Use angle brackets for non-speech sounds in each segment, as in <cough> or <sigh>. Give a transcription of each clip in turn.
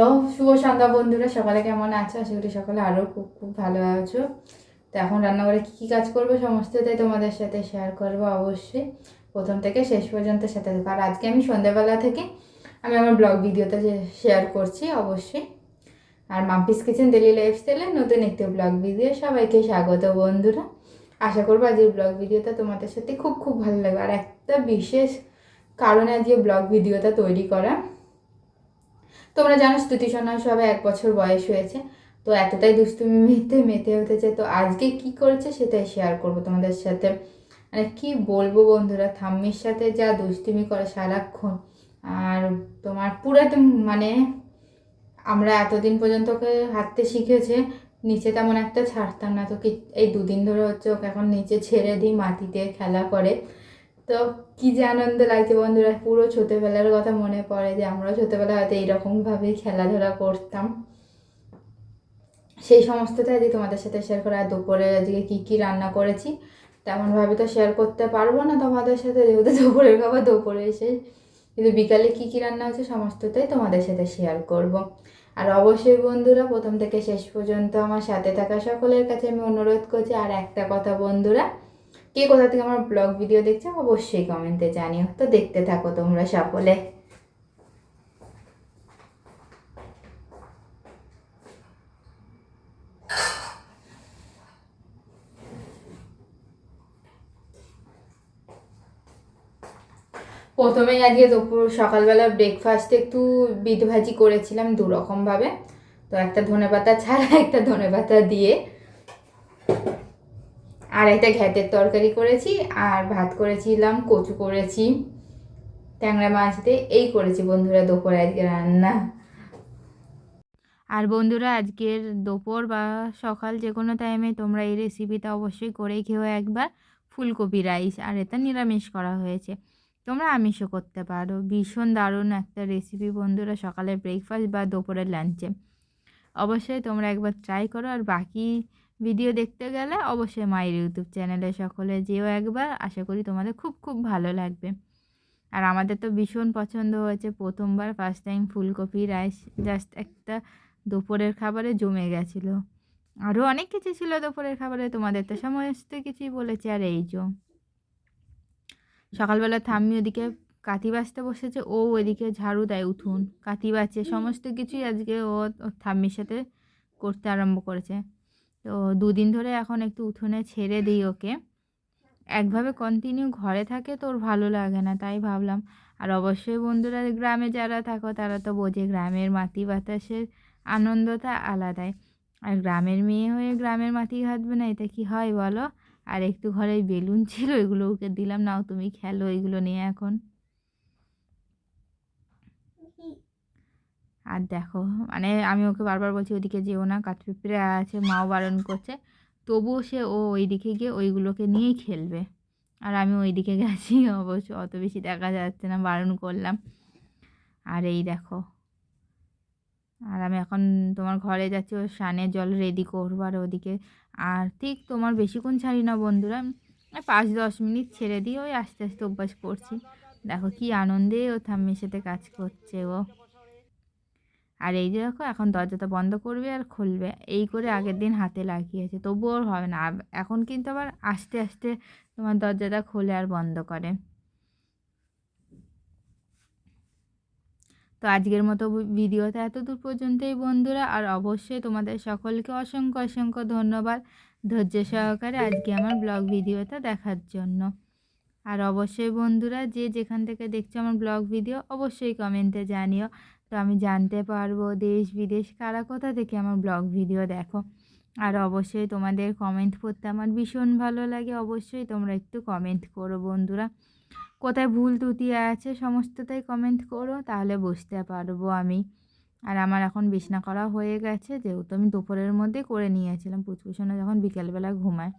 তো শুভ সন্ধ্যা বন্ধুরা, সকালে কেমন আছো? আশা করি সকালে আরও খুব খুব ভালো আছো। তো এখন রান্নাঘরে কী কী কাজ করব সমস্তটাই তোমাদের সাথে শেয়ার করব অবশ্যই। প্রথম থেকে শেষ পর্যন্ত সাথে থাকব আর আজকে আমি সন্ধ্যাবেলা থেকে আমি আমার ব্লগ ভিডিওতে শেয়ার করছি অবশ্যই। আর মাম্পিস কিচেন ডেলি লাইফস্টাইলের নতুন একটি ব্লগ ভিডিও সবাইকে স্বাগত বন্ধুরা। আশা করব আজকের ব্লগ ভিডিওটা তোমাদের সাথে খুব খুব ভালো লাগবে। আর একটা বিশেষ কারণে আজকে ব্লগ ভিডিওটা তৈরি করা তোমরা জানো স্তুতি সোনার সবে এক বছর বয়স হয়েছে, তো এতটাই দুষ্টুমি মেতে মেতে উঠেছে তো আজকে কি করেছে সেটাই শেয়ার করব তোমাদের সাথে। মানে কি বলব বন্ধুরা থাম্মির সাথে যা দুষ্টুমি করে সারাক্ষণ, আর তোমার পুরো মানে আমরা এতদিন পর্যন্ত ওকে হাঁটতে শিখেছে, নিচে তেমন একটা ছাড়তাম না, তো কি এই দুদিন ধরে হচ্ছে ওকে এখন নিচে ছেড়ে দিই, মাটিতে খেলা করে। তো কি যে আনন্দ লাগছে বন্ধুরা, পুরো ছোটোবেলার কথা মনে পড়ে যে আমরাও ছোটোবেলা হয়তো এইরকমভাবেই খেলাধুলা করতাম সেই সমস্তটা আজকে তোমাদের সাথে শেয়ার করা দুপুরে আজকে কী কী রান্না করেছি তেমনভাবে তো শেয়ার করতে পারব না তোমাদের সাথে, যেহেতু দুপুরের খাবার দুপুরে এসে কিন্তু বিকালে কী কী রান্না হচ্ছে সমস্তটাই তোমাদের সাথে শেয়ার করব। আর অবশ্যই বন্ধুরা, প্রথম থেকে শেষ পর্যন্ত আমার সাথে থাকা সকলের কাছে আমি অনুরোধ করছি, আর একটা কথা বন্ধুরা কে কোথা থেকে আমার ব্লগ ভিডিও দেখছ অবশ্যই কমেন্টে জানিও। তো দেখতে থাকো তোমরা সকলে। প্রথমেই আজকে দুপুর সকালবেলা ব্রেকফাস্টে একটু বিট ভাজি করেছিলাম দু রকমভাবে তো একটা ধনে পাতা ছাড়া <laughs> একটা ধনে পাতা দিয়ে আর একটা ঘ্যাটের তরকারি করেছি, আর ভাত করেছিলাম, কচু করেছি, ট্যাংরা মাছ দিয়ে এই করেছি বন্ধুরা দুপুরে আজকে রান্না। আর বন্ধুরা আজকের দুপুর বা সকাল যে কোনো টাইমে তোমরা এই রেসিপিটা অবশ্যই করেই খেও একবার ফুলকপি রাইস আর এটা নিরামিষ করা হয়েছে। তোমরা আমিষও করতে পারো। ভীষণ দারুণ একটা রেসিপি বন্ধুরা সকালের ব্রেকফাস্ট বা দুপুরের লাঞ্চে অবশ্যই তোমরা একবার ট্রাই করো, আর বাকি ভিডিও দেখতে গেলে অবশ্যই মায়ের ইউটিউব চ্যানেলে সকলে যেও একবার। আশা করি তোমাদের খুব খুব ভালো লাগবে। আর আমাদের তো ভীষণ পছন্দ হয়েছে প্রথমবার ফার্স্ট টাইম ফুলকপি রাইস জাস্ট একটা দুপুরের খাবারে জমে গেছিল। আরও অনেক কিছু ছিল দুপুরের খাবারে, তোমাদের তো সমস্ত কিছুই বলেছে, আর এই জো সকালবেলা থাম্মি ওদিকে কাতি বাঁচতে বসেছে, ও ওইদিকে ঝাড়ু দেয় উঠুন কাতি বাঁচে সমস্ত কিছুই আজকে ও থাম্মির সাথে করতে আরম্ভ করেছে। তো দুদিন ধরে এখন একটু উঠোনে ছেড়ে দিই ওকে। একভাবে কন্টিনিউ ঘরে থাকে তো ওর ভালো লাগে না, তাই ভাবলাম। আর অবশ্যই বন্ধুরা, গ্রামে যারা থাকো তারা তো বোঝে গ্রামের মাটি বাতাসের আনন্দটা আলাদাই। আর গ্রামের মেয়ে হয়ে গ্রামের মাটি ঘাটবে না এটা কি হয় বলো? আর একটু ঘরে বেলুন ছিল, এগুলো ওকে দিলাম, নাও তুমি খেলো, এগুলো নিয়ে এখন। আর দেখো মানে আমি ওকে বারবার বলছি ওদিকে যেও না, কাঠপিঁপড়ে আছে, মাও বারণ করছে। তবুও সে ও ওই দিকে গিয়ে ওইগুলোকে নিয়েই খেলবে। আর আমি ওই দিকে গেছি, অবশ্য অত বেশি দেখা যাচ্ছে না, বারণ করলাম। আর এই দেখো, আর আমি এখন তোমার ঘরে যাচ্ছি ও সানের জল রেডি করব আর ওদিকে। আর ঠিক তোমার বেশিক্ষণ ছাড়ি না বন্ধুরা পাঁচ দশ মিনিট ছেড়ে দিয়ে ওই আস্তে আস্তে অভ্যাস করছি। দেখো কি আনন্দে ও থাম্মির সাথে কাজ করছে ও। আর এই যে দেখো, এখন দরজাটা বন্ধ করবে আর খুলবে। এই করে আগের দিন হাতে লাগিয়েছে, তবুও ওর হবে না। এখন কিন্তু আবার আস্তে আস্তে তোমার দরজাটা খোলে আর বন্ধ করে। তো আজকের মতো ভিডিওটা এত দূর পর্যন্তই বন্ধুরা, আর অবশ্যই তোমাদের সকলকে অসংখ্য অসংখ্য ধন্যবাদ ধৈর্য সহকারে আজকে আমার ব্লগ ভিডিওটা দেখার জন্য। আর অবশ্যই বন্ধুরা, যে যেখান থেকে দেখছ আমার ব্লগ ভিডিও, অবশ্যই কমেন্টে জানিও। তো আমি জানতে পারব দেশ বিদেশ কারা কোথা থেকে আমার ব্লগ ভিডিও দেখো। আর অবশ্যই তোমাদের কমেন্ট করতে আমার ভীষণ ভালো লাগে। অবশ্যই তোমরা একটু কমেন্ট করো বন্ধুরা। কোথায় ভুল ত্রুটি আছে সমস্তটাই কমেন্ট করো, তাহলে বুঝতে পারব আমি। আর আমার এখন বিছনা করা হয়ে গেছে, যেহেতু আমি দুপুরের মধ্যে করে নিয়েছিলাম, পুচকুসোনা যখন বিকেলবেলা ঘুমায়।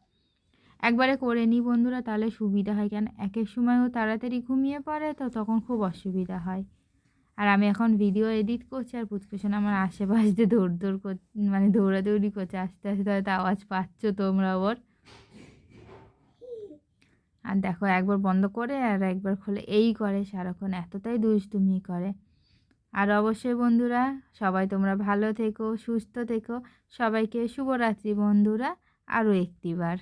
একবারে করে নিই বন্ধুরা, তাহলে সুবিধা হয়। কেন? একের সময়ও তাড়াতাড়ি ঘুমিয়ে পড়ে তো তখন খুব অসুবিধা হয়। আর আমি এখন ভিডিও এডিট করছি আর পুচকুসোনা আমার আশেপাশে দৌড় দৌড় কর মানে দৌড়াদৌড়ি করছে, আস্তে আস্তে হয়তো আওয়াজ পাচ্ছ তোমরা ওর আর দেখো একবার বন্ধ করে আর একবার খোলে, এই করে সারাক্ষণ, এতটাই দুষ্টুমি করে। আর অবশ্যই বন্ধুরা, সবাই তোমরা ভালো থেকো, সুস্থ থেকো, সবাইকে শুভরাত্রি বন্ধুরা, আরও একটিবার